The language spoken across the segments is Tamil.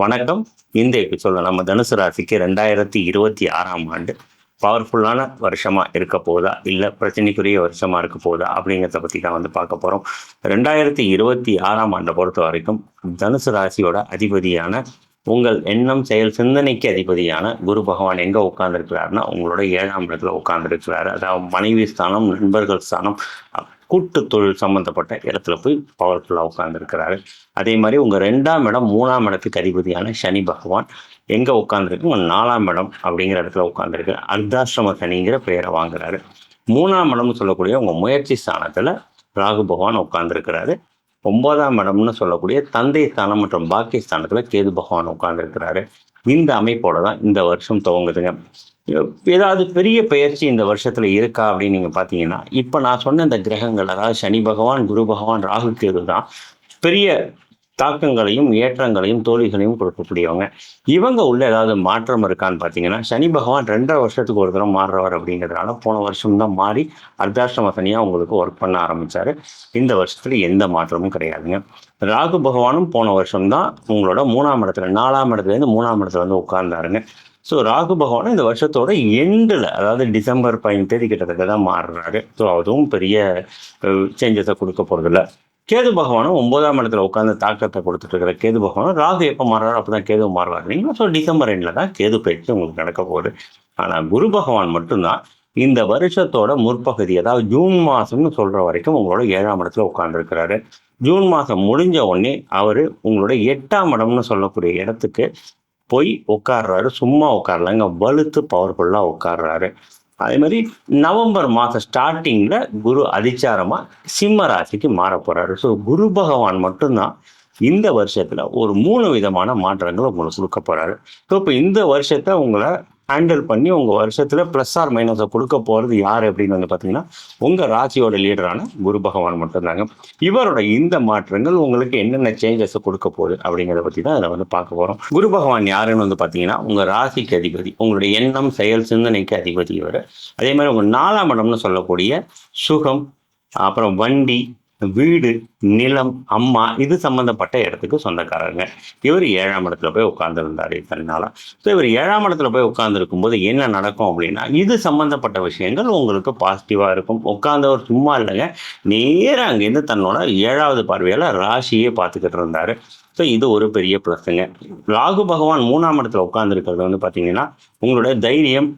வணக்கம். இந்த எபிசோட நம்ம தனுசு ராசிக்கு ரெண்டாயிரத்தி இருபத்தி ஆறாம் ஆண்டு பவர்ஃபுல்லான வருஷமா இருக்க போதா இல்லை பிரச்சனைக்குரிய வருஷமா இருக்க போதா அப்படிங்கிறத பற்றி தான் வந்து பார்க்க போகிறோம் ரெண்டாயிரத்தி இருபத்தி ஆறாம் ஆண்டை பொறுத்த வரைக்கும் தனுசு ராசியோட அதிபதியான உங்கள் எண்ணம் செயல் சிந்தனைக்கு அதிபதியான குரு பகவான் எங்கே உட்கார்ந்துருக்கிறாருன்னா உங்களோட ஏழாம் இடத்துல உட்கார்ந்துருக்கிறாரு. அதாவது மனைவி ஸ்தானம் நண்பர்கள் ஸ்தானம் கூட்டு தொழில் சம்மந்தப்பட்ட இடத்துல போய் பவர்ஃபுல்லாக உட்கார்ந்துருக்கிறாரு. அதே மாதிரி உங்கள் ரெண்டாம் இடம் மூணாம் இடத்துக்கு அதிபதியான சனி பகவான் எங்கே உட்காந்துருக்கு உங்கள் நாலாம் இடம் அப்படிங்கிற இடத்துல உட்காந்துருக்கு அர்த்தாசிரம சனிங்கிற பெயரை வாங்குறாரு. மூணாம் இடம்னு சொல்லக்கூடிய உங்கள் முயற்சி ஸ்தானத்தில் ராகு பகவான் உட்கார்ந்துருக்கிறாரு. ஒன்பதாம் இடம்னு சொல்லக்கூடிய தந்தை ஸ்தானம் மற்றும் பாக்கிய ஸ்தானத்தில் கேது பகவான் உட்கார்ந்துருக்கிறாரு. இந்த அமைப்போட தான் இந்த வருஷம் துவங்குதுங்க. ஏதாவது பெரிய பயிற்சி இந்த வருஷத்துல இருக்கா அப்படின்னு நீங்க பாத்தீங்கன்னா இப்ப நான் சொன்ன இந்த கிரகங்கள் அதாவது சனி பகவான் குரு பகவான் ராகு கேது தான் பெரிய தாக்கங்களையும் ஏற்றங்களையும் தோல்விகளையும் கொடுக்கக்கூடியவங்க. இவங்க உள்ள ஏதாவது மாற்றம் இருக்கான்னு பார்த்தீங்கன்னா சனி பகவான் ரெண்டரை வருஷத்துக்கு ஒரு தடவை மாறுறவர் அப்படிங்கிறதுனால போன வருஷம் தான் மாறி அர்த்தாஷ்டம சனியாக உங்களுக்கு ஒர்க் பண்ண ஆரம்பித்தார் இந்த வருஷத்தில் எந்த மாற்றமும் கிடையாதுங்க. ராகு பகவானும் போன வருஷம் தான் உங்களோட மூணாம் இடத்துல நாலாம் இடத்துலேருந்து மூணாம் இடத்துல வந்து உட்கார்ந்தாருங்க. ஸோ ராகு பகவான் இந்த வருஷத்தோட எண்டில் அதாவது டிசம்பர் பதினஞ்சு தேதி கிட்டத்தட்ட தான் மாறுறாரு. ஸோ அதுவும் பெரிய சேஞ்சஸை கொடுக்க போகிறதில்ல கேது பகவானும் ஒன்பதாம் இடத்துல உட்காந்து தாக்கத்தை கொடுத்துட்டு இருக்கிற கேது பகவானும் ராகு எப்போ மாறுறாரு அப்போ தான் கேது மாறுவார். இல்லைங்களா? ஸோ டிசம்பர் எண்டில் தான் கேது பயிற்சி உங்களுக்கு நடக்க போகுது. ஆனால் குரு பகவான் மட்டும்தான் இந்த வருஷத்தோட முற்பகுதி அதாவது ஜூன் மாதம்னு சொல்கிற வரைக்கும் உங்களோட ஏழாம் இடத்துல உட்காந்துருக்கிறாரு ஜூன் மாதம் முடிஞ்ச உடனே அவர் உங்களோட எட்டாம் இடம்னு சொல்லக்கூடிய இடத்துக்கு போய் உட்கார்றாரு சும்மா உட்காரலங்க வலுத்து பவர்ஃபுல்லாக உட்கார்றாரு. அதே மாதிரி நவம்பர் மாதம் ஸ்டார்டிங்கில் குரு அதிச்சாரமாக சிம்ம ராசிக்கு மாற போகிறாரு ஸோ குரு பகவான் மட்டும்தான் இந்த வருஷத்தில் ஒரு மூணு விதமான மாற்றங்கள் உங்களுக்கு கொடுக்க போகிறாரு ஸோ இப்போ இந்த வருஷத்தை உங்களை ஹேண்டில் பண்ணி உங்கள் வருஷத்தில் ப்ளஸ் ஆர் மைனஸை கொடுக்க போகிறது யார் அப்படின்னு வந்து பார்த்தீங்கன்னா உங்கள் ராசியோட லீடரான குரு பகவான் மட்டும்தாங்க. இவரோட இந்த மாற்றங்கள் உங்களுக்கு என்னென்ன சேஞ்சஸை கொடுக்க போகுது அப்படிங்கிறத பற்றி தான் அதில் வந்து பார்க்க போகிறோம் குரு பகவான் யாருன்னு வந்து பார்த்தீங்கன்னா உங்கள் ராசிக்கு அதிபதி உங்களுடைய எண்ணம் செயல் சிந்தனைக்கு அதிபதி இவர். அதே மாதிரி உங்கள் நாலாம் இடம்னு சொல்லக்கூடிய சுகம் அப்புறம் வண்டி வீடு நிலம் அம்மா இது சம்பந்தப்பட்ட இடத்துக்கு சொந்தக்காரங்க இவர் ஏழாம் இடத்துல போய் உட்கார்ந்துருந்தார் தன்னால ஸோ இவர் ஏழாம் இடத்துல போய் உட்கார்ந்துருக்கும் போது என்ன நடக்கும் அப்படின்னா இது சம்பந்தப்பட்ட விஷயங்கள் உங்களுக்கு பாசிட்டிவாக இருக்கும். உட்கார்ந்தவர் சும்மா இல்லைங்க. நேராக அங்கேருந்து தன்னோட ஏழாவது பார்வையால் ராசியே பார்த்துக்கிட்டு இருந்தார். ஸோ இது ஒரு பெரிய ப்ளஸ்ஸுங்க ராகு பகவான் மூணாம் இடத்துல உட்கார்ந்துருக்கிறது வந்து பார்த்தீங்கன்னா உங்களோட தைரியம்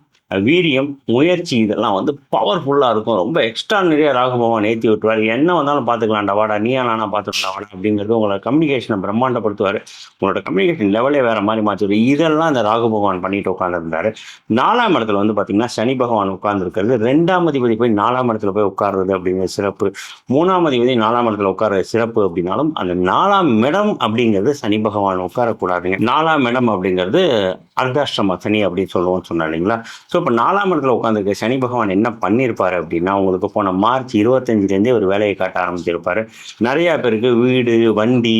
வீரியம் முயற்சி இதெல்லாம் வந்து பவர்ஃபுல்லாக இருக்கும். ரொம்ப எக்ஸ்ட்ரா நிறைய ராகபவன் ஏற்றி விட்டுவார் என்ன வந்தாலும் பார்த்துக்கலாம்டா வாடா நீயா நானா பார்த்துக்கலாம் வாடா அப்படிங்கிறது உங்களோட கம்யூனிகேஷனை பிரம்மாண்டப்படுத்துவார். உங்களோட கம்யூனிகேஷன் லெவலே வேறு மாதிரி மாற்றிடுவார் இதெல்லாம் இந்த ராகு பகவான் பண்ணிட்டு உட்காந்துருந்தாரு நாலாம் இடத்துல வந்து பார்த்தீங்கன்னா சனி பகவான் உட்கார்ந்துருக்கிறது. ரெண்டாம் அதிபதி போய் நாலாம் இடத்துல போய் உட்கார்றது அப்படிங்கிற சிறப்பு. மூணாம் அதிபதி நாலாம் இடத்துல உட்கார சிறப்பு அப்படின்னாலும் அந்த நாலாம் இடம் அப்படிங்கிறது சனி பகவான் உட்காரக்கூடாதுங்க. நாலாம் இடம் அப்படிங்கிறது அர்த்தாஷ்டம சனி அப்படின்னு சொல்லுவோம்னு சொன்னா இல்லைங்களா? ஸோ இப்போ நாலாம் இடத்துல உட்காந்துருக்க சனி பகவான் என்ன பண்ணியிருப்பார் அப்படின்னா உங்களுக்கு போன மார்ச் இருபத்தஞ்சிலேருந்தே ஒரு வேலையை காட்ட ஆரம்பிச்சிருப்பாரு. நிறையா பேருக்கு வீடு வண்டி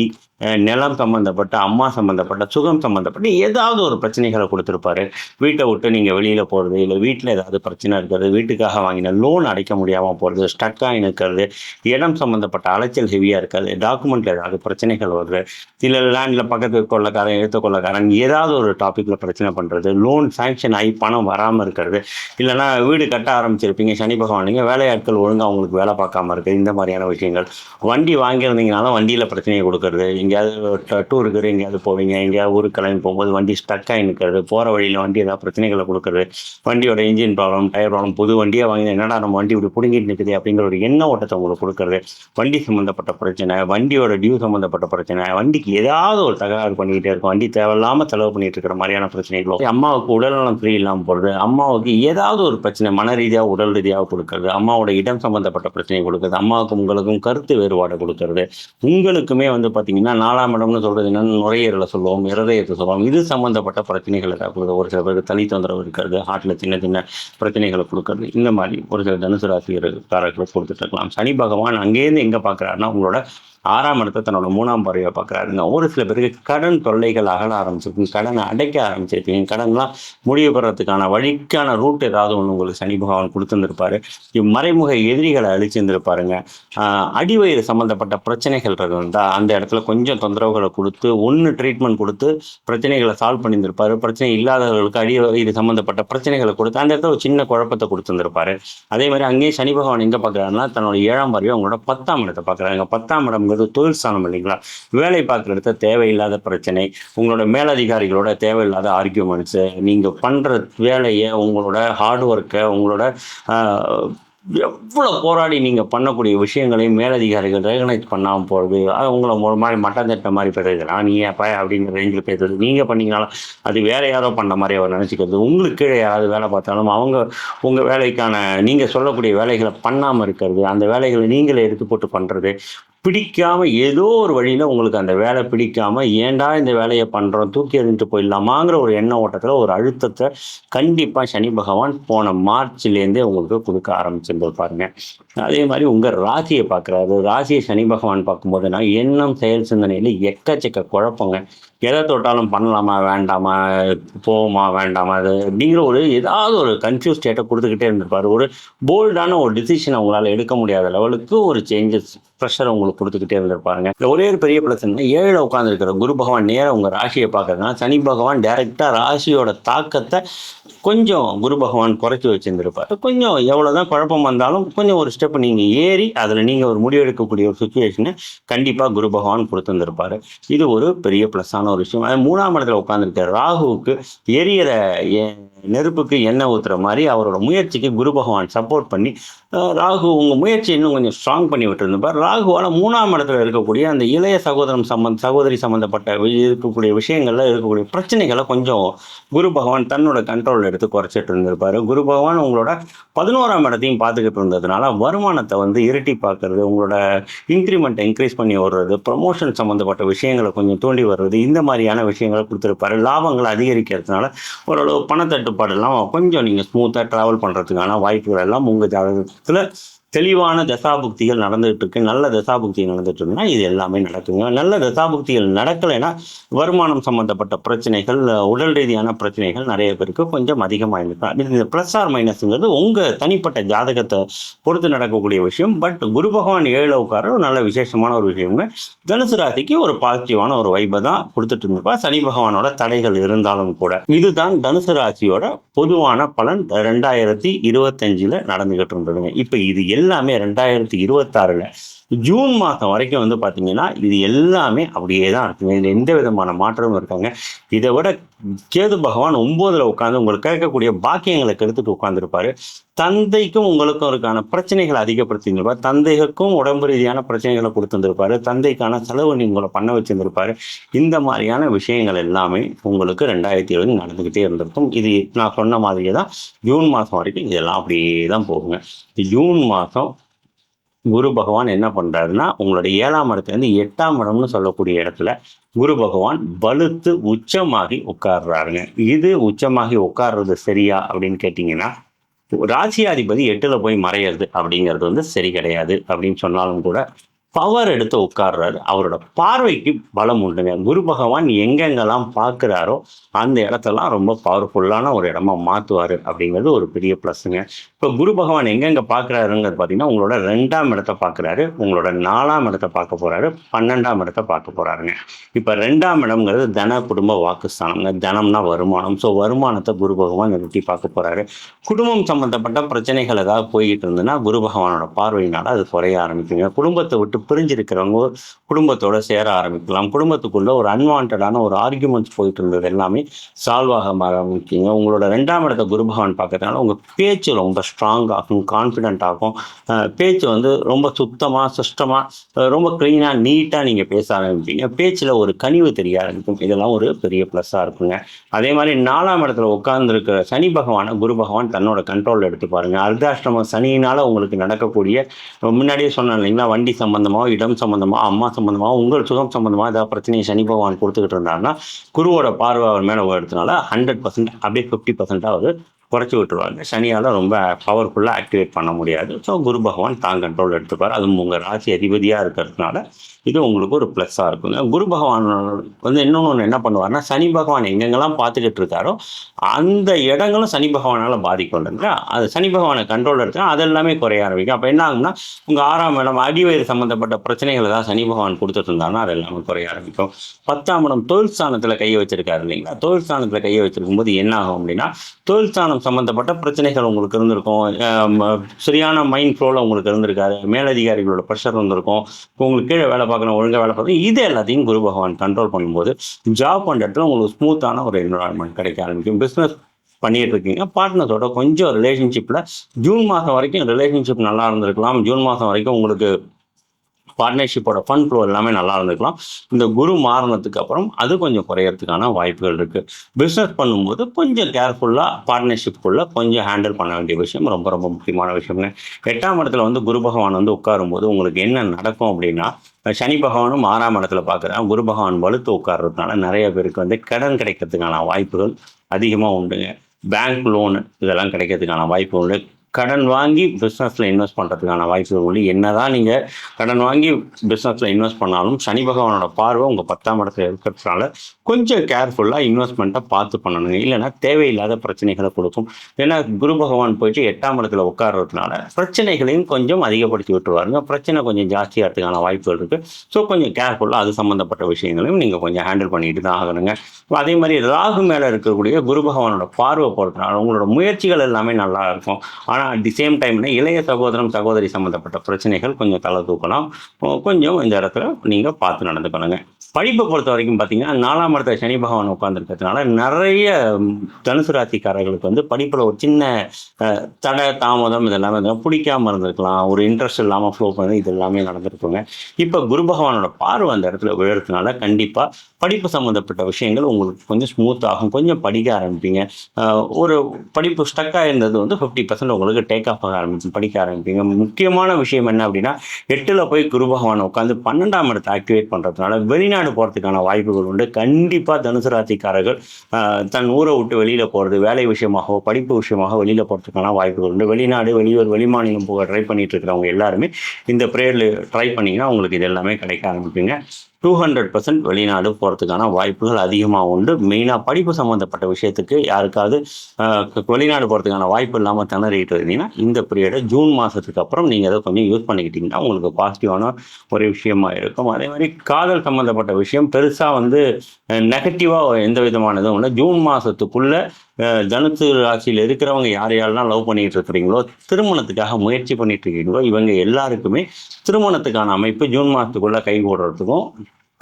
நிலம் சம்மந்தப்பட்ட அம்மா சம்மந்தப்பட்ட சுகம் சம்மந்தப்பட்ட ஏதாவது ஒரு பிரச்சனைகளை கொடுத்துருப்பாரு. வீட்டை விட்டு நீங்கள் வெளியில் போகிறது இல்லை வீட்டில் ஏதாவது பிரச்சனை இருக்கிறது வீட்டுக்காக வாங்கின லோன் அடைக்க முடியாமல் போகிறது ஸ்டக்காக இருக்கிறது இடம் சம்மந்தப்பட்ட அலைச்சல் ஹெவியாக இருக்கிறது டாக்குமெண்ட்டில் ஏதாவது பிரச்சனைகள் வருது இல்லை லேண்டில் பக்கத்து கொள்ளக்காரன் எழுத்த கொள்ளக்காரன் ஏதாவது ஒரு டாப்பிக்கில் பிரச்சனை பண்ணுறது லோன் சாங்ஷன் ஆகி பணம் வராமல் இருக்கிறது இல்லைன்னா வீடு கட்ட ஆரம்பிச்சிருப்பீங்க சனி பகவான் நீங்கள் வேலையாட்கள் ஒழுங்காக அவங்களுக்கு வேலை பார்க்காம இருக்குது இந்த மாதிரியான விஷயங்கள். வண்டி வாங்கியிருந்தீங்கனாலும் வண்டியில் பிரச்சனையை கொடுக்கறது எங்கேயாவது டூருக்கு எங்கேயாவது போவீங்க. எங்கேயாவது ஊருக்கு கிளம்பி போகும்போது வண்டி ஸ்டக் ஆகி நிற்கிறது போகிற வழியில் வண்டி ஏதாவது பிரச்சனைகளை கொடுக்குறது வண்டியோட இன்ஜின் ப்ராப்ளம் டயர் ப்ராப்ளம் புது வண்டியாக வாங்கி என்னடா நம்ம வண்டி இப்படி பிடுங்கிட்டு நிற்குது அப்படிங்கிற ஒரு எண்ண ஓட்டத்தை உங்களுக்கு கொடுக்குறது. வண்டி சம்மந்தப்பட்ட பிரச்சனை வண்டியோட டியூ சம்மந்தப்பட்ட பிரச்சனை வண்டிக்கு ஏதாவது ஒரு தகராறு பண்ணிக்கிட்டே இருக்கும். வண்டி தேவையில்லாமல் செலவு பண்ணிட்டு இருக்கிற மாதிரியான பிரச்சனைகளோ அம்மாவுக்கு உடல்நலம் ஃப்ரீ இல்லாமல் போகிறது அம்மாவுக்கு ஏதாவது ஒரு பிரச்சனை மன ரீதியாக உடல் ரீதியாக கொடுக்குறது அம்மாவோட இடம் சம்மந்தப்பட்ட பிரச்சனை கொடுக்குறது அம்மாவுக்கும் உங்களுக்கும் கருத்து வேறுபாடு கொடுக்குறது. உங்களுக்குமே வந்து பார்த்தீங்கன்னா நாலாம் இடம்னு சொல்றது என்னன்னு நுரையீரலை சொல்லுவோம் இருதயத்தை சொல்லுவோம். இது சம்மந்தப்பட்ட பிரச்சனைகளை கொடுக்குறது ஒரு சில பேருக்கு தனி தொந்தரவு இருக்கிறது ஹார்ட்ல சின்ன சின்ன பிரச்சனைகளை கொடுக்கறது. இந்த மாதிரி ஒரு சில தனுசு ராசிக்காரர்களுக்கு கொடுத்துட்டு இருக்கலாம். சனி பகவான் அங்கேருந்து எங்கே பார்க்குறாருன்னா உங்களோட ஆறாம் இடத்த தன்னோட மூணாம் பறவையை பார்க்குறாருங்க. ஒரு சில பேருக்கு கடன் தொல்லைகள் அகல ஆரம்பிச்சிருக்கும் கடனை அடைக்க ஆரம்பிச்சிருப்பீங்க. கடன்லாம் முடிவு பெறத்துக்கான வழிக்கான ரூட் ஏதாவது ஒன்று உங்களுக்கு சனி பகவான் கொடுத்துருந்துருப்பாரு. மறைமுக எதிரிகளை அழிச்சிருந்துருப்பாருங்க. அடிவயிறு சம்மந்தப்பட்ட பிரச்சனைகள் இருந்தால் அந்த இடத்துல கொஞ்சம் தொந்தரவுகளை கொடுத்து ஒன்று ட்ரீட்மெண்ட் கொடுத்து பிரச்சனைகளை சால்வ் பண்ணியிருந்திருப்பாரு. பிரச்சனை இல்லாதவர்களுக்கு அடிவயிறு சம்மந்தப்பட்ட பிரச்சனைகளை கொடுத்து அந்த இடத்துல ஒரு சின்ன குழப்பத்தை கொடுத்துருந்துருப்பாரு. அதே மாதிரி அங்கேயே சனி பகவான் எங்கே பார்க்குறாருன்னா தன்னோட ஏழாம் பறவை உங்களோட பத்தாம் இடத்தை பார்க்குறாங்க பத்தாம் இடம் என்பது தொழில் ஸ்தானம் இல்லைங்களா? வேலை பார்க்குற இடத்த தேவையில்லாத பிரச்சனை உங்களோட மேலதிகாரிகளோட தேவையில்லாத ஆர்கியூமெண்ட்ஸு நீங்கள் பண்ணுற வேலையை உங்களோட ஹார்ட் ஒர்க்கை உங்களோட எவ்வளோ போராடி நீங்கள் பண்ணக்கூடிய விஷயங்களையும் மேலதிகாரிகள் ரெகனைஸ் பண்ணாமல் போகிறது அது உங்களை ஒரு மாதிரி மட்டம் தட்ட மாதிரி பேசுறதுலாம் நீ ஏப்பா அப்படிங்கிற ரேஞ்சில் பேசுறது நீங்கள் பண்ணீங்கனாலும் அது வேற யாரோ பண்ண மாதிரி அவர் நினச்சிக்கிறது உங்களுக்கு கீழே யாராவது வேலை பார்த்தாலும் அவங்க உங்கள் வேலைக்கான நீங்கள் சொல்லக்கூடிய வேலைகளை பண்ணாமல் இருக்கிறது அந்த வேலைகளை நீங்களே எடுத்து போட்டு பண்ணுறது பிடிக்காமல் ஏதோ ஒரு வழியில் உங்களுக்கு அந்த வேலை பிடிக்காமல் ஏன்டா இந்த வேலையை பண்ணுறோம் தூக்கி எறிஞ்சிட்டு போயிடலாமாங்கிற ஒரு எண்ண ஓட்டத்தில் ஒரு அழுத்தத்தை கண்டிப்பாக சனி பகவான் போன மார்ச்லேருந்தே உங்களுக்கு கொடுக்க ஆரம்பிச்சிருந்திருப்பாருங்க அதே மாதிரி உங்கள் ராசியை பார்க்குறாரு. ராசியை சனி பகவான் பார்க்கும்போதுனா எண்ணம் செயல் சிந்தனையில் எக்கச்சக்க குழப்பங்க. எதை தொட்டாலும் பண்ணலாமா வேண்டாமா போவோமா வேண்டாமா அது அப்படிங்கிற ஒரு ஏதாவது ஒரு கன்ஃபியூஸ் ஸ்டேட்டை கொடுத்துக்கிட்டே இருந்திருப்பாரு. ஒரு போல்டான ஒரு டிசிஷன் அவங்களால எடுக்க முடியாத லெவலுக்கு ஒரு சேஞ்சஸ் ப்ரெஷர் உங்களுக்கு கொடுத்துக்கிட்டே இருந்திருப்பாருங்க ஒரே ஒரு பெரிய பிரச்சனை ஏழு உட்காந்துருக்கிற குரு பகவான் நேரம் உங்கள் ராசியை பார்க்கறதுனா சனி பகவான் டைரெக்டாக ராசியோட தாக்கத்தை கொஞ்சம் குரு பகவான் குறைச்சி வச்சுருந்துருப்பார். கொஞ்சம் எவ்வளோதான் குழப்பம் வந்தாலும் கொஞ்சம் ஒரு ஸ்டெப் நீங்கள் ஏறி அதில் நீங்கள் ஒரு முடிவெடுக்கக்கூடிய ஒரு சுச்சுவேஷனை கண்டிப்பாக குரு பகவான் கொடுத்துருந்துருப்பாரு. இது ஒரு பெரிய ப்ளஸ்ஸான ஒரு விஷயம். அது மூணாம் இடத்துல உட்காந்துருக்க ராகுவுக்கு எரியற எ- நெருப்புக்கு எண்ணெய் ஊத்துற மாதிரி அவரோட முயற்சிக்கு குரு பகவான் சப்போர்ட் பண்ணி ராகு உங்கள் முயற்சி இன்னும் கொஞ்சம் ஸ்ட்ராங் பண்ணி விட்டுருந்துப்பார் ராகுவால் மூணாம் இடத்துல இருக்கக்கூடிய அந்த இளைய சகோதரம் சம்பந்த சகோதரி சம்மந்தப்பட்ட வி- இருக்கக்கூடிய விஷயங்கள்ல இருக்கக்கூடிய பிரச்சனைகளை கொஞ்சம் குரு பகவான் தன்னோட கண்ட்ரோல் எடுத்து குறைச்சிட்டு இருந்திருப்பாரு. குரு பகவான் உங்களோட பதினோராம் இடத்தையும் பார்த்துக்கிட்டு இருந்ததுனால வருமானத்தை வந்து இரட்டி பார்க்கறது உங்களோட இன்க்ரிமெண்ட்டை இன்க்ரீஸ் பண்ணி வர்றது ப்ரமோஷன் சம்மந்தப்பட்ட விஷயங்களை கொஞ்சம் தூண்டி வர்றது இந்த மாதிரியான விஷயங்களை கொடுத்துருப்பாரு. லாபங்களை அதிகரிக்கிறதுனால ஓரளவு பணத்தட்டுப்பாடெல்லாம் கொஞ்சம் நீங்கள் ஸ்மூத்தாக ட்ராவல் பண்ணுறதுக்கான வாய்ப்புகள் எல்லாம் உங்கள் ஜாதகத்தில் தெளிவான தசாபுக்திகள் நடந்துகிட்டு இருக்கு நல்ல தசாபுக்திகள் நடந்துட்டு இருக்குன்னா இது எல்லாமே நடக்குங்க. நல்ல தசாபுக்திகள் நடக்கலைன்னா வருமானம் சம்பந்தப்பட்ட பிரச்சனைகள் உடல் ரீதியான பிரச்சனைகள் நிறைய பேருக்கு கொஞ்சம் அதிகமாக இருக்கும் இந்த ப்ளஸ் ஆர் மைனஸ்ங்கிறது உங்கள் தனிப்பட்ட ஜாதகத்தை பொறுத்து நடக்கக்கூடிய விஷயம். பட் குரு பகவான் ஏழு உட்கார ஒரு நல்ல விசேஷமான ஒரு விஷயங்க தனுசு ராசிக்கு ஒரு பாசிட்டிவான ஒரு வைபை தான் கொடுத்துட்டு இருந்திருப்பா. சனி பகவானோட தடைகள் இருந்தாலும் கூட. இதுதான் தனுசு ராசியோட பொதுவான பலன். ரெண்டாயிரத்தி இருபத்தஞ்சில் நடந்துகிட்டு இருந்ததுங்க. இப்போ இது எல்லாம் ரெண்டாயிரத்தி இருபத்தாறுல. ஜூன் மாதம் வரைக்கும் வந்து பார்த்தீங்கன்னா இது எல்லாமே அப்படியே தான் இருக்குங்க இதில் எந்த விதமான மாற்றமும் இருக்காங்க. இதை விட கேது பகவான் ஒம்போதில் உட்காந்து உங்களுக்கு கேட்கக்கூடிய பாக்கியங்களை கெடுத்துட்டு உட்காந்துருப்பாரு தந்தைக்கும் உங்களுக்கும் இருக்கான பிரச்சனைகளை அதிகப்படுத்தியிருப்பார் தந்தைக்கும் உடம்பு ரீதியான பிரச்சனைகளை கொடுத்துருந்துருப்பாரு. தந்தைக்கான செலவு உங்களை பண்ண வச்சிருந்திருப்பாரு. இந்த மாதிரியான விஷயங்கள் எல்லாமே உங்களுக்கு ரெண்டாயிரத்தி இருபது நடந்துக்கிட்டே இருந்திருக்கும். இது நான் சொன்ன மாதிரியே தான் ஜூன் மாதம் வரைக்கும் இதெல்லாம் அப்படியே தான் போகுங்க. ஜூன் மாதம் குரு பகவான் என்ன பண்றாருன்னா உங்களுடைய ஏழாம் இடத்துலேருந்து எட்டாம் இடம்னு சொல்லக்கூடிய இடத்துல குரு பகவான் வலுத்து உச்சமாகி உட்கார்றாருங்க. இது உச்சமாகி உட்கார்றது சரியா அப்படின்னு கேட்டிங்கன்னா ராசியாதிபதி எட்டுல போய் மறையிறது அப்படிங்கிறது வந்து சரி கிடையாது அப்படின்னு சொன்னாலும் கூட பவர் எடுத்து உட்கார்றாரு. அவரோட பார்வைக்கு பலம் உண்டுங்க. குரு பகவான் எங்கெங்கெல்லாம் பார்க்குறாரோ அந்த இடத்தெல்லாம் ரொம்ப பவர்ஃபுல்லான ஒரு இடமா மாற்றுவார் அப்படிங்கிறது ஒரு பெரிய ப்ளஸ்ஸுங்க இப்போ குரு பகவான் எங்கெங்கே பார்க்குறாருங்கிறது பார்த்தீங்கன்னா உங்களோட ரெண்டாம் இடத்தை பார்க்குறாரு. உங்களோட நாலாம் இடத்தை பார்க்க போகிறாரு பன்னெண்டாம் இடத்தை பார்க்க போகிறாருங்க இப்போ ரெண்டாம் இடம்ங்கிறது தன குடும்ப வாக்குஸ்தானம்ங்க. தனம்னா வருமானம். ஸோ வருமானத்தை குரு பகவான் நிறுத்தி பார்க்க போகிறாரு குடும்பம் சம்மந்தப்பட்ட பிரச்சனைகள் ஏதாவது போய்கிட்டு இருந்ததுன்னா குரு பகவானோட பார்வையினால அது குறைய ஆரம்பிக்குங்க. குடும்பத்தை விட்டு பிரிஞ்சிருக்கிறவங்க குடும்பத்தோட சேர ஆரம்பிக்கலாம். குடும்பத்துக்குள்ள ஒரு அன்வான்டான ஒரு ஆர்குமெண்ட்ஸ் போயிட்டு இருந்தது எல்லாமே சால்வ் ஆக ஆரம்பிக்குங்க. உங்களோட ரெண்டாம் இடத்த குரு பகவான் பார்க்கறதுனால உங்கள் பேச்சு ரொம்ப ஸ்ட்ராங் ஆகும் கான்ஃபிடென்ட் ஆகும். பேச்சு வந்து ரொம்ப சுத்தமாக சிஸ்டமாக ரொம்ப க்ளீனாக நீட்டாக நீங்கள் பேச ஆரம்பிப்பீங்க. பேச்சில் ஒரு கனிவு தெரிய ஆரம்பிக்கும். இதெல்லாம் ஒரு பெரிய ப்ளஸ்ஸாக இருக்குங்க. அதே மாதிரி நாலாம் இடத்துல உட்கார்ந்துருக்கிற சனி பகவானை குரு பகவான் தன்னோட கண்ட்ரோல் எடுத்து பாருங்க அர்த்தாஷ்டமம் சனியினால உங்களுக்கு நடக்கக்கூடிய முன்னாடியே சொன்னேன் இல்லைங்களா வண்டி சம்பந்தமாக இடம் சம்பந்தமாக அம்மா சம்பந்தமாக உங்கள் சுகம் சம்பந்தமாக ஏதாவது பிரச்சனையை சனி பகவான் கொடுத்துக்கிட்டு இருந்தாருன்னா குருவோட பார்வை அவர் மேலே எடுத்தனால ஹண்ட்ரட் பர்சன்ட் அப்படியே ஃபிஃப்டி பர்சன்டாவது குறைச்சி விட்டுருவாங்க. சனியால் ரொம்ப பவர்ஃபுல்லாக ஆக்டிவேட் பண்ண முடியாது. ஸோ குரு பகவான் தான் கண்ட்ரோல் எடுத்துப்பார். அதுவும் உங்கள் ராசி அதிபதியாக இருக்கிறதுனால இது உங்களுக்கு ஒரு ப்ளஸ்ஸாக இருக்குங்க. குரு பகவான் வந்து இன்னொன்று என்ன பண்ணுவார்னா சனி பகவான் எங்கெங்கெல்லாம் பார்த்துக்கிட்டு இருக்காரோ அந்த இடங்களும் சனி பகவானால் பாதிக்கும் இல்லைங்களா அது சனி பகவானை கண்ட்ரோல் இருக்கா அது எல்லாமே குறைய ஆரம்பிக்கும். அப்போ என்ன ஆகும்னா உங்கள் ஆறாம் இடம் அடிவயிறு சம்மந்தப்பட்ட பிரச்சனைகளை தான் சனி பகவான் கொடுத்துட்டு இருந்தாருன்னா அது எல்லாமே குறைய ஆரம்பிக்கும். பத்தாம் இடம் தொழில் ஸ்தானத்தில் கையை வச்சிருக்காரு இல்லைங்களா? தொழில் ஸ்தானத்தில் கையை வச்சிருக்கும் போது என்ன ஆகும் அப்படின்னா தொழில் ஸ்தானம் சம்மந்தப்பட்ட பிரச்சனைகள் உங்களுக்கு இருந்திருக்கும். சரியான மைண்ட் ஃப்ளோவில் உங்களுக்கு இருந்திருக்காரு மேலதிகாரிகளோட ப்ரெஷர் இருந்திருக்கும் உங்களுக்கு கீழே வேலை பார்க்கணும் ஒழுங்காக வேலை பார்க்கணும் இது எல்லாத்தையும் குரு பகவான் கண்ட்ரோல் பண்ணும்போது ஜாப் பண்ணுற இடத்துல உங்களுக்கு ஸ்மூத்தான ஒரு என்வரான்மெண்ட் கிடைக்க ஆரம்பிக்கும். பிஸ்னஸ் பண்ணிட்டு இருக்கீங்க. பார்ட்னர்ஸோட கொஞ்சம் ரிலேஷன்ஷிப்பில் ஜூன் மாதம் வரைக்கும் ரிலேஷன்ஷிப் நல்லா இருந்திருக்கலாம். ஜூன் மாதம் வரைக்கும் உங்களுக்கு பார்ட்னர்ஷிப்போட ஃபண்ட் ஃப்ளோ எல்லாமே நல்லா இருந்திருக்கலாம். இந்த குரு மாறினதுக்கு அப்புறம் அது கொஞ்சம் குறையறதுக்கான வாய்ப்புகள் இருக்குது பிஸ்னஸ் பண்ணும்போது கொஞ்சம் கேர்ஃபுல்லாக பார்ட்னர்ஷிப்புக்குள்ளே கொஞ்சம் ஹேண்டில் பண்ண வேண்டிய விஷயம் ரொம்ப ரொம்ப முக்கியமான விஷயம்ங்க. எட்டாம் இடத்துல வந்து குரு பகவான் வந்து உட்காரும்போது உங்களுக்கு என்ன நடக்கும் அப்படின்னா சனி பகவானும் ஆறாம் இடத்துல பார்க்குறேன் குரு பகவான் வலுத்து உட்கார்றதுனால நிறைய பேருக்கு வந்து கடன் கிடைக்கிறதுக்கான வாய்ப்புகள் அதிகமாக உண்டுங்க. பேங்க் லோனு இதெல்லாம் கிடைக்கிறதுக்கான வாய்ப்பு உண்டு. கடன் வாங்கி பிஸ்னஸில் இன்வெஸ்ட் பண்ணுறதுக்கான வாய்ப்புகள் உண்டு. என்னதான் நீங்கள் கடன் வாங்கி பிஸ்னஸில் இன்வெஸ்ட் பண்ணாலும் சனி பகவானோட பார்வை உங்கள் பத்தாம் இடத்துல இருக்கிறதுனால கொஞ்சம் கேர்ஃபுல்லாக இன்வெஸ்ட்மெண்ட்டை பார்த்து பண்ணணுங்க. இல்லைன்னா தேவையில்லாத பிரச்சனைகளை கொடுக்கும். ஏன்னா குரு பகவான் போயிட்டு எட்டாம் இடத்துல உட்கார்றதுனால பிரச்சனைகளையும் கொஞ்சம் அதிகப்படுத்தி விட்டுருவாருங்க. பிரச்சனை கொஞ்சம் ஜாஸ்தியாகிறதுக்கான வாய்ப்புகள் இருக்குது ஸோ கொஞ்சம் கேர்ஃபுல்லாக அது சம்மந்தப்பட்ட விஷயங்களையும் நீங்கள் கொஞ்சம் ஹேண்டில் பண்ணிட்டு தான் ஆகணுங்க. அதே மாதிரி ராகு மேலே இருக்கக்கூடிய குரு பகவானோட பார்வை போகிறதுனால உங்களோட முயற்சிகள் எல்லாமே நல்லா இருக்கும். ஆனால் அட் தி சேம் டைம்ல இளைய சகோதரம் சகோதரி சம்மந்தப்பட்ட பிரச்சனைகள் கொஞ்சம் தலை தூக்கலாம். கொஞ்சம் இந்த இடத்துல நீங்கள் பார்த்து நடந்துக்கணுங்க. படிப்பை பொறுத்த வரைக்கும் பார்த்தீங்கன்னா நாலாம் இடத்துல சனி பகவான் உட்காந்துருக்கிறதுனால நிறைய தனுசு ராசிக்காரர்களுக்கு வந்து படிப்பில் ஒரு சின்ன தடை தாமதம் இதெல்லாமே பிடிக்காமல் பிடிக்காம இருந்திருக்கலாம். ஒரு இன்ட்ரெஸ்ட் இல்லாமல் ஃப்ளோ பண்ணி இது எல்லாமே நடந்திருக்குங்க. இப்போ குரு பகவானோட பார்வை அந்த இடத்துல விழுறதுனால கண்டிப்பாக படிப்பு சம்மந்தப்பட்ட விஷயங்கள் உங்களுக்கு கொஞ்சம் ஸ்மூத் ஆகும். கொஞ்சம் படிக்க ஆரம்பிப்பீங்க. ஒரு படிப்பு ஸ்டக்காக இருந்தது வந்து ஃபிஃப்டி பர்சன்ட் உங்களுக்கு டேக் ஆஃப் ஆக ஆரம்பிச்சு படிக்க ஆரம்பிப்பீங்க. முக்கியமான விஷயம் என்ன அப்படின்னா எட்டில் போய் குரு பகவான் உட்காந்து பன்னெண்டாம் இடத்தை ஆக்டிவேட் பண்ணுறதுனால வெளிநாடு போகிறதுக்கான வாய்ப்புகள் உண்டு. கண்டிப்பாக தனுசு ராசிக்காரர்கள் தன் ஊரை விட்டு வெளியில் போகிறது வேலை விஷயமாகவோ படிப்பு விஷயமாக வெளியில் போகிறதுக்கான வாய்ப்புகள் உண்டு. வெளிநாடு வெளியூர் வெளிமாநிலம் போக ட்ரை பண்ணிட்டு இருக்கிறவங்க எல்லாருமே இந்த ப்ரேயரில் ட்ரை பண்ணிங்கன்னா உங்களுக்கு இது எல்லாமே கிடைக்க ஆரம்பிப்பீங்க. டூ ஹண்ட்ரட் பர்சன்ட் வெளிநாடு போகிறதுக்கான வாய்ப்புகள் அதிகமாக உண்டு. மெயினாக படிப்பு சம்மந்தப்பட்ட விஷயத்துக்கு யாருக்காவது வெளிநாடு போகிறதுக்கான வாய்ப்பு இல்லாமல் திணறிட்டு இருந்தீங்கன்னா இந்த பீரியடை ஜூன் மாதத்துக்கு அப்புறம் நீங்கள் அதை கொஞ்சம் யூஸ் பண்ணிக்கிட்டீங்கன்னா உங்களுக்கு பாசிட்டிவான ஒரு விஷயமா இருக்கும். அதே மாதிரி காதல் சம்மந்தப்பட்ட விஷயம் பெருசாக வந்து நெகட்டிவாக எந்த விதமானதும் இல்லை. ஜூன் மாதத்துக்குள்ளே தனுசு ராசியில் இருக்கிறவங்க யார் யாரெல்லாம் லவ் பண்ணிட்டு இருக்கிறீங்களோ திருமணத்துக்காக முயற்சி பண்ணிட்டு இருக்கீங்களோ இவங்க எல்லாருக்குமே திருமணத்துக்கான அமைப்பு ஜூன் மாதத்துக்குள்ளே கை போடுறதுக்கும்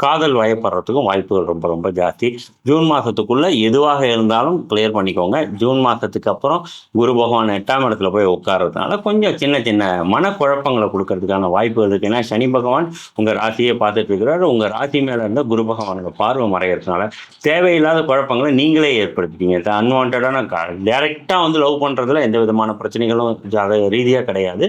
காதல் வயப்படுறதுக்கும் வாய்ப்புகள் ரொம்ப ரொம்ப ஜாஸ்தி. ஜூன் மாதத்துக்குள்ளே எதுவாக இருந்தாலும் கிளியர் பண்ணிக்கோங்க. ஜூன் மாதத்துக்கு அப்புறம் குரு பகவான் எட்டாம் இடத்துல போய் உட்கார்றதுனால கொஞ்சம் சின்ன சின்ன மனக்குழப்பங்களை கொடுக்கறதுக்கான வாய்ப்புகள் இருக்குது ஏன்னா சனி பகவான் உங்கள் ராசியை பார்த்துட்டு இருக்கிறாரு. உங்கள் ராசி மேலே இருந்த குரு பகவானோட பார்வை மறைகிறதுனால தேவையில்லாத குழப்பங்களை நீங்களே ஏற்படுத்திட்டீங்க அன்வான்டான டேரெக்டாக வந்து லவ் பண்ணுறதுல எந்த விதமான பிரச்சனைகளும் ஜாத ரீதியாக கிடையாது.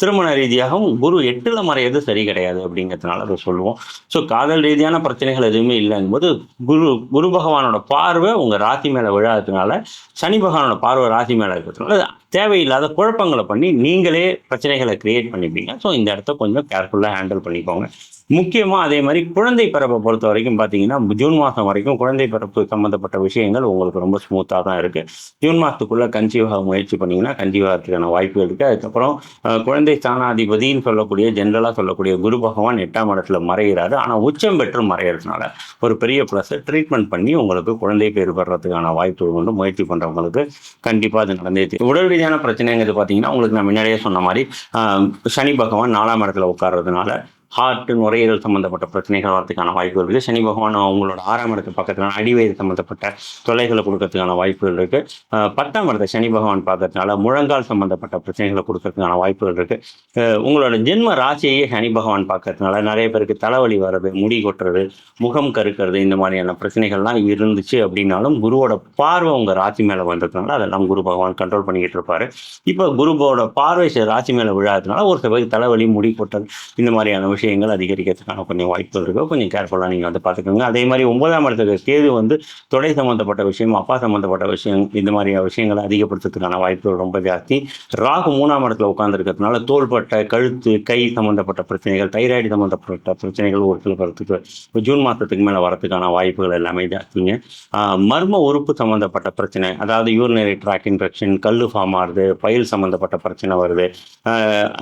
திருமண ரீதியாகவும் குரு எட்டில் மறையிறது சரி கிடையாது அப்படிங்கிறதுனால அதை சொல்லுவோம். ஸோ காதல் ரீதியான பிரச்சனைகள் எதுவுமே இல்லைங்கும்போது குரு குரு பகவானோட பார்வை உங்கள் ராசி மேலே விழாததுனால சனி பகவானோட பார்வை ராசி மேலே இருக்கிறதுனால தேவையில்லாத குழப்பங்களை பண்ணி நீங்களே பிரச்சனைகளை கிரியேட் பண்ணிப்பீங்க. ஸோ இந்த இடத்த கொஞ்சம் கேர்ஃபுல்லாக ஹேண்டில் பண்ணிக்கோங்க. முக்கியமாக அதே மாதிரி குழந்தை பிறப்பை பொறுத்த வரைக்கும் பார்த்தீங்கன்னா ஜூன் மாதம் வரைக்கும் குழந்தை பிறப்பு சம்மந்தப்பட்ட விஷயங்கள் உங்களுக்கு ரொம்ப ஸ்மூத்தாக தான் இருக்குது ஜூன் மாதத்துக்குள்ளே கன்சீவ் ஆக முயற்சி பண்ணிங்கன்னா கன்சீவ் ஆகிறதுக்கான வாய்ப்பு இருக்குது அதுக்கப்புறம் குழந்தை ஸ்தானாதிபதின்னு சொல்லக்கூடிய ஜென்ரலாக சொல்லக்கூடிய குரு பகவான் எட்டாம் இடத்துல மறைகிறாரு. ஆனால் உச்சம் பெற்று மறையிறதுனால ஒரு பெரிய ப்ளஸ் ட்ரீட்மெண்ட் பண்ணி உங்களுக்கு குழந்தை பேர் பெறதுக்கான வாய்ப்பு கொண்டு முயற்சி பண்ணுறவங்களுக்கு கண்டிப்பாக அது நடந்தே உடல் ரீதியான பிரச்சனைங்கிறது பார்த்தீங்கன்னா உங்களுக்கு நான் முன்னாடியே சொன்ன மாதிரி ஆஹ், சனி பகவான் நாலாம் இடத்துல உட்கார்றதுனால ஹார்ட் நுரையீரல் சம்மந்தப்பட்ட பிரச்சனைகள் வரதுக்கான வாய்ப்பு இருக்குது சனி பகவான் அவங்களோட ஆறாம் இடத்து பக்கத்தில் அடிவயிறு சம்மந்தப்பட்ட தொல்லைகளை கொடுக்கறதுக்கான வாய்ப்புகள் இருக்குது பத்தாம் இடத்தை சனி பகவான் பார்க்கறதுனால முழங்கால் சம்மந்தப்பட்ட பிரச்சனைகளை கொடுக்கறதுக்கான வாய்ப்புகள் இருக்குது உங்களோட ஜென்ம ராசியையே சனி பகவான் பார்க்கறதுனால நிறைய பேருக்கு தலைவலி வர்றது முடி கொட்டுறது முகம் கருக்கிறது இந்த மாதிரியான பிரச்சனைகள்லாம் இருந்துச்சு அப்படின்னாலும் குருவோட பார்வை உங்கள் ராசி மேலே வந்ததுனால அதெல்லாம் குரு பகவான் கண்ட்ரோல் பண்ணிக்கிட்டு இருப்பாரு. இப்போ குருவோட பார்வை ராசி மேலே விழாததுனால ஒரு சில பேருக்கு தலைவலி முடி கொட்டல் இந்த மாதிரியான விஷயங்கள் அதிகரிக்கிறதுக்கான கொஞ்சம் வாய்ப்புகள் இருக்கும் கொஞ்சம் கேர்ஃபுல்லாக நீங்கள் வந்து பார்த்துக்கோங்க. அதே மாதிரி ஒன்பதாம் இடத்துக்கு கேது வந்து தொலை சம்மந்தப்பட்ட விஷயம் அப்பா சம்மந்தப்பட்ட விஷயம் இந்த மாதிரி விஷயங்களை அதிகப்படுத்துறதுக்கான வாய்ப்புகள் ரொம்ப ஜாஸ்தி. ராகு மூணாம் இடத்துல உட்காந்துருக்கிறதுனால தோள்பட்டை கழுத்து கை சம்மந்தப்பட்ட பிரச்சனைகள் தைராய்டு சம்மந்தப்பட்ட பிரச்சனைகள் ஒரு சில பேர்த்துக்கு இப்போ ஜூன் மாதத்துக்கு மேலே வரதுக்கான வாய்ப்புகள் எல்லாமே ஜாஸ்திங்க. மர்ம உறுப்பு சம்மந்தப்பட்ட பிரச்சனை அதாவது யூரினரி ட்ராக் இன்ஃபெக்ஷன் கல் ஃபார்ம் ஆகுது பயில் சம்மந்தப்பட்ட பிரச்சனை வருது.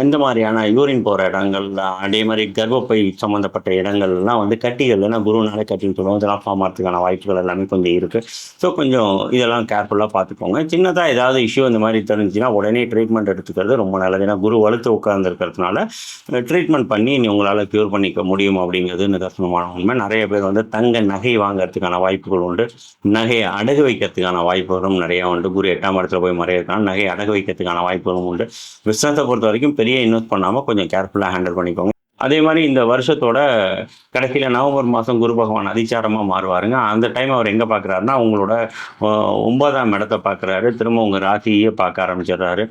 இந்த மாதிரியான யூரின் போகிற இடங்கள் அதே மாதிரி கர்ப்பப்பை சம்மந்தப்பட்ட இடங்கள்லாம் வந்து கட்டிகள் ஏன்னா குருனாலே கட்டின்னு சொல்லுவோம் இதெல்லாம் ஃபார்ம் ஆகிறதுக்கான வாய்ப்புகள் எல்லாமே கொஞ்சம் இருக்குது ஸோ கொஞ்சம் இதெல்லாம் கேர்ஃபுல்லாக பார்த்துக்கோங்க. சின்னதாக ஏதாவது இஷ்யூ இந்த மாதிரி தெரிஞ்சுன்னா உடனே ட்ரீட்மெண்ட் எடுத்துக்கிறது ரொம்ப நல்லது. ஏன்னா குரு வலுத்து உட்கார்ந்துருக்கிறதுனால ட்ரீட்மெண்ட் பண்ணி நீ உங்களால் க்யூர் பண்ணிக்க முடியும் அப்படிங்கிறது நிதர்சனமான உண்மை. நிறைய பேர் வந்து தங்க நகை வாங்கிறதுக்கான வாய்ப்புகள் உண்டு. நகையை அடகு வைக்கிறதுக்கான வாய்ப்புகளும் நிறையா உண்டு. குரு எட்டாம் இடத்துல போய் மறையிறதுனால நகையை அடகு வைக்கிறதுக்கான வாய்ப்புகளும் உண்டு. பிஸ்னஸை பொறுத்த வரைக்கும் பெரிய இன்வெஸ்ட் பண்ணாமல் கொஞ்சம் கேர்ஃபுல்லாக ஹேண்டில் பண்ணிக்கோங்க. அதே மாதிரி இந்த வருஷத்தோட கடைசியில் நவம்பர் மாதம் குரு பகவான் அதிச்சாரமாக மாறுவாருங்க. அந்த டைம் அவர் எங்கே பார்க்குறாருன்னா உங்களோட ஒன்பதாம் இடத்த பார்க்குறாரு திரும்ப உங்கள் ராசியே பார்க்க ஆரம்பிச்சிடுறாரு.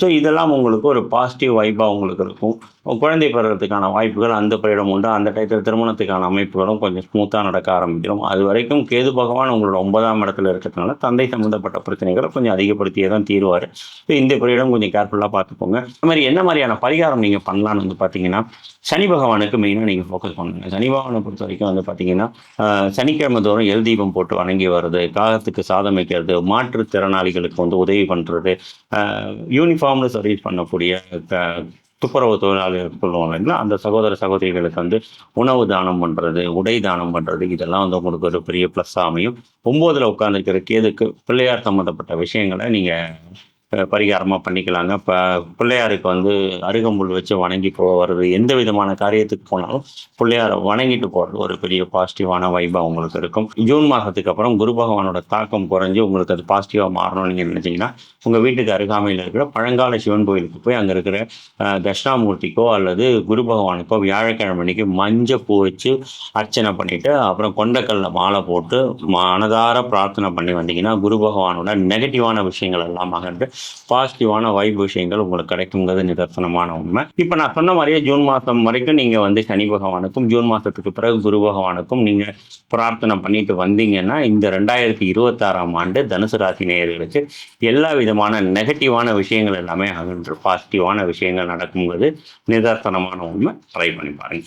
ஸோ இதெல்லாம் உங்களுக்கு ஒரு பாசிட்டிவ் வைப்பாக உங்களுக்கு இருக்கும். குழந்தை பெறுறதுக்கான வாய்ப்புகள் அந்த பீரியடம் உண்டு. அந்த டயத்தில் திருமணத்துக்கான அமைப்புகளும் கொஞ்சம் ஸ்மூத்தாக நடக்க ஆரம்பிக்கிறோம் அது வரைக்கும் கேது பகவான் உங்களோட ஒன்பதாம் இடத்துல இருக்கிறதுனால தந்தை சம்மந்தப்பட்ட பிரச்சனைகளை கொஞ்சம் அதிகப்படுத்தியே தான் தீருவார். ஸோ இந்த பீரியடம் கொஞ்சம் கேர்ஃபுல்லாக பார்த்துக்கோங்க. அது மாதிரி என்ன மாதிரியான பரிகாரம் நீங்கள் பண்ணலான்னு வந்து பார்த்தீங்கன்னா சனி பகவானுக்கு மெயினாக நீங்கள் ஃபோக்கஸ் பண்ணுங்க சனி பகவானை பொறுத்த வரைக்கும் வந்து பார்த்தீங்கன்னா சனிக்கிழமை தோறும் எல் தீபம் போட்டு வணங்கி வர்றது காகத்துக்கு சாதம் வைக்கிறது மாற்றுத்திறனாளிகளுக்கு வந்து உதவி பண்ணுறது யூனிஃபார்ம்னு சர்வீஸ் பண்ணக்கூடிய துப்புரவு தொழிலாளர்கள் சொல்லுவாங்க இல்லைங்களா? அந்த சகோதர சகோதரிகளுக்கு வந்து உணவு தானம் பண்ணுறது உடை தானம் பண்ணுறது இதெல்லாம் வந்து உங்களுக்கு ஒரு பெரிய ப்ளஸ் அமையும். ஒம்போதில் உட்காந்துருக்கிற கேதுக்கு பிள்ளையார் சம்மந்தப்பட்ட விஷயங்களை நீங்கள் பரிகாரமாக பண்ணிக்கலாங்க. இப்போ பிள்ளையாருக்கு வந்து அருகம்புல் வச்சு வணங்கி போகிறது எந்த விதமான காரியத்துக்கு போனாலும் பிள்ளையாரை வணங்கிட்டு போகிறது ஒரு பெரிய பாசிட்டிவான வைபாக உங்களுக்கு இருக்கும். ஜூன் மாதத்துக்கு அப்புறம் குரு பகவானோட தாக்கம் குறைஞ்சி உங்களுக்கு அது பாசிட்டிவாக மாறணும்னு நீங்கள் நினச்சிங்கன்னா உங்கள் வீட்டுக்கு அருகாமையில் இருக்கிற பழங்கால சிவன் கோயிலுக்கு போய் அங்கே இருக்கிற தட்சிணாமூர்த்திக்கோ அல்லது குரு பகவானுக்கோ வியாழக்கிழமை அன்னைக்கு மஞ்சள் பூ வச்சு அர்ச்சனை பண்ணிவிட்டு அப்புறம் கொண்டக்கல்ல மாலை போட்டு மனதார பிரார்த்தனை பண்ணி வந்தீங்கன்னா குரு பகவானோட நெகட்டிவான விஷயங்கள் எல்லாம் அகன்று பாசிட்டிவான வைப் விஷயங்கள் உங்களுக்கு கிடைக்குங்கிறது நிதர்சனமான உண்மை. இப்போ நான் சொன்ன மாதிரியே ஜூன் மாதம் வரைக்கும் நீங்கள் வந்து சனி பகவானுக்கும் ஜூன் மாதத்துக்கு பிறகு குரு பகவானுக்கும் நீங்கள் பிரார்த்தனை பண்ணிட்டு வந்தீங்கன்னா இந்த ரெண்டாயிரத்தி இருபத்தாறாம் ஆண்டு தனுசு ராசி நேயர்களுக்கு எல்லா விதமான நெகட்டிவான விஷயங்கள் எல்லாமே அகன்று. பாசிட்டிவான விஷயங்கள் நடக்குங்கிறது நிதர்சனமான உண்மை. ட்ரை பண்ணி பாருங்க.